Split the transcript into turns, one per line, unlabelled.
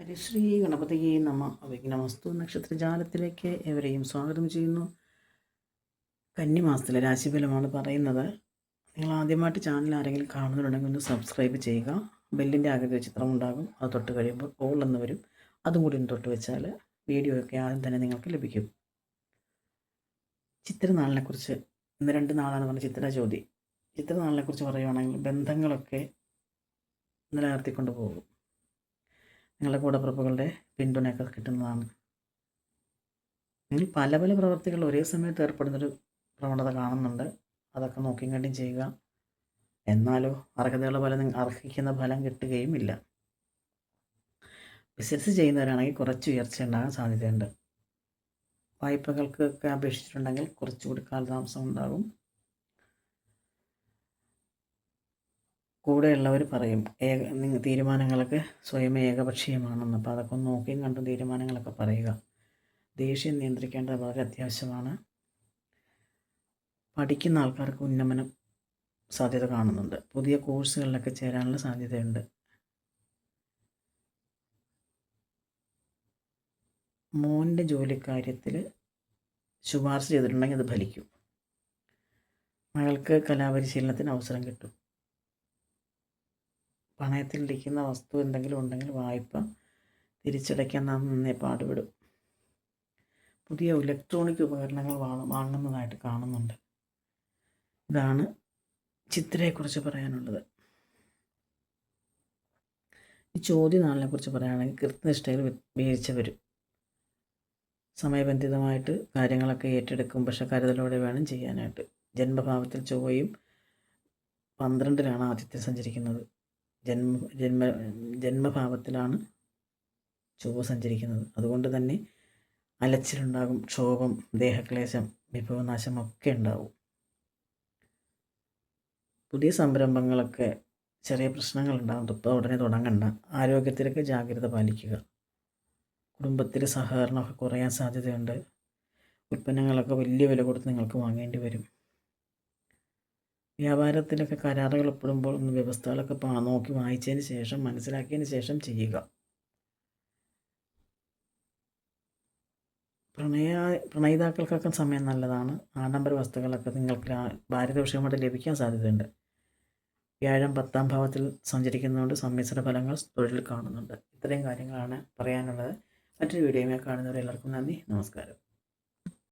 ഹരിശ്രീ ഗണപതിയെ നമ. അവിഘ്നമസ്തു നക്ഷത്രജാലത്തിലേക്ക് എവരെയും സ്വാഗതം ചെയ്യുന്നു. കന്നിമാസത്തിലെ രാശിഫലമാണ് പറയുന്നത്. നിങ്ങൾ ആദ്യമായിട്ട് ചാനൽ ആരെങ്കിലും കാണുന്നുണ്ടെങ്കിൽ ഒന്ന് സബ്സ്ക്രൈബ് ചെയ്യുക. ബെല്ലിന്റെ ആകൃതി ചിത്രം ഉണ്ടാകും. അത് തൊട്ട് കഴിയുമ്പോൾ ഓൾ എന്ന് വരും. അതും കൂടി ഒന്ന് തൊട്ട് വെച്ചാൽ വീഡിയോ ഒക്കെ ആദ്യം തന്നെ നിങ്ങൾക്ക് ലഭിക്കും. ചിത്രനാളിനെക്കുറിച്ച് ഇന്ന് രണ്ട് നാളാണ് പറഞ്ഞ ചിത്ര ജ്യോതി. ചിത്രനാളിനെക്കുറിച്ച് പറയുകയാണെങ്കിൽ ബന്ധങ്ങളൊക്കെ നിലനിർത്തിക്കൊണ്ട് പോകും. നിങ്ങളുടെ കൂടപ്പിറപ്പുകളുടെ പിന്തുണയൊക്കെ കിട്ടുന്നതാണ്. നിങ്ങൾ പല പല പ്രവർത്തികൾ ഒരേ സമയത്ത് ഏർപ്പെടുന്നൊരു പ്രവണത കാണുന്നുണ്ട്. അതൊക്കെ നോക്കിയും കണ്ടും ചെയ്യുക. എന്നാലോ അർഹതയുള്ള ഫലം അർഹിക്കുന്ന ഫലം കിട്ടുകയും ഇല്ല ബിസിനസ് ചെയ്യുന്നവരാണെങ്കിൽ കുറച്ച് ഉയർച്ച ഉണ്ടാകാൻ സാധ്യതയുണ്ട്. വായ്പകൾക്കൊക്കെ അപേക്ഷിച്ചിട്ടുണ്ടെങ്കിൽ കുറച്ചുകൂടി കാലതാമസം ഉണ്ടാകും. കൂടെയുള്ളവർ പറയും ഏക നിങ്ങൾ തീരുമാനങ്ങളൊക്കെ സ്വയം ഏകപക്ഷീയമാണെന്ന്. അപ്പോൾ അതൊക്കെ ഒന്ന് നോക്കിയും കണ്ടും തീരുമാനങ്ങളൊക്കെ പറയുക. ദേഷ്യം നിയന്ത്രിക്കേണ്ടത് വളരെ അത്യാവശ്യമാണ്. പഠിക്കുന്ന ആൾക്കാർക്ക് ഉന്നമനം സാധ്യത കാണുന്നുണ്ട്. പുതിയ കോഴ്സുകളിലൊക്കെ ചേരാനുള്ള സാധ്യതയുണ്ട്. മോന്റെ ജോലിക്കാര്യത്തിൽ ശുപാർശ ചെയ്തിട്ടുണ്ടെങ്കിൽ അത് ഫലിക്കും. മകൾക്ക് കലാപരിശീലനത്തിന് അവസരം കിട്ടും. പണയത്തിലിരിക്കുന്ന വസ്തു എന്തെങ്കിലും ഉണ്ടെങ്കിൽ വായ്പ തിരിച്ചടയ്ക്കാൻ നാം നന്നേ പാടുപെടും. പുതിയ ഇലക്ട്രോണിക് ഉപകരണങ്ങൾ വാങ്ങുന്നതായിട്ട് കാണുന്നുണ്ട്. ഇതാണ് ചിത്രയെക്കുറിച്ച് പറയാനുള്ളത്. ഈ ചോദ്യനാളിനെ കുറിച്ച് പറയുകയാണെങ്കിൽ കൃത്യനിഷ്ഠയിൽ വീഴ്ച വരും. സമയബന്ധിതമായിട്ട് കാര്യങ്ങളൊക്കെ ഏറ്റെടുക്കും പക്ഷെ കരുതലോടെ വേണം ചെയ്യാനായിട്ട്. ജന്മഭാവത്തിൽ ചൊവ്വയും പന്ത്രണ്ടിലാണ് ആദ്യത്തെ സഞ്ചരിക്കുന്നത്. ജന്മ ജന്മ ജന്മഭാവത്തിലാണ് ചൊവ്വ സഞ്ചരിക്കുന്നത്. അതുകൊണ്ട് തന്നെ അലച്ചിലുണ്ടാകും ക്ഷോഭം ദേഹക്ലേശം വിഭവനാശം ഒക്കെ ഉണ്ടാവും. പുതിയ സംരംഭങ്ങളൊക്കെ ചെറിയ പ്രശ്നങ്ങളുണ്ടാകും ഇപ്പോൾ ഉടനെ തുടങ്ങണ്ട. ആരോഗ്യത്തിലൊക്കെ ജാഗ്രത പാലിക്കുക. കുടുംബത്തിൽ സഹകരണമൊക്കെ കുറയാൻ സാധ്യതയുണ്ട്. ഉൽപ്പന്നങ്ങളൊക്കെ വലിയ വില കൊടുത്ത് നിങ്ങൾക്ക് വാങ്ങേണ്ടി വരും. വ്യാപാരത്തിലൊക്കെ കരാറുകൾ ഒപ്പിടുമ്പോൾ ഒന്ന് വ്യവസ്ഥകളൊക്കെ നോക്കി വായിച്ചതിന് ശേഷം മനസ്സിലാക്കിയതിന് ശേഷം ചെയ്യുക. പ്രണയ പ്രണയിതാക്കൾക്കൊക്കെ സമയം നല്ലതാണ്. ആഡംബര വസ്തുക്കളൊക്കെ നിങ്ങൾക്ക് ഭാരതവിഷയമായിട്ട് ലഭിക്കാൻ സാധ്യതയുണ്ട്. വ്യാഴം പത്താം ഭാവത്തിൽ സഞ്ചരിക്കുന്നതുകൊണ്ട് സമ്മിശ്ര ഫലങ്ങൾ തൊഴിൽ കാണുന്നുണ്ട്. ഇത്രയും കാര്യങ്ങളാണ് പറയാനുള്ളത്. മറ്റൊരു വീഡിയോയുമായി കാണുന്നവരെല്ലാവർക്കും നന്ദി. നമസ്കാരം.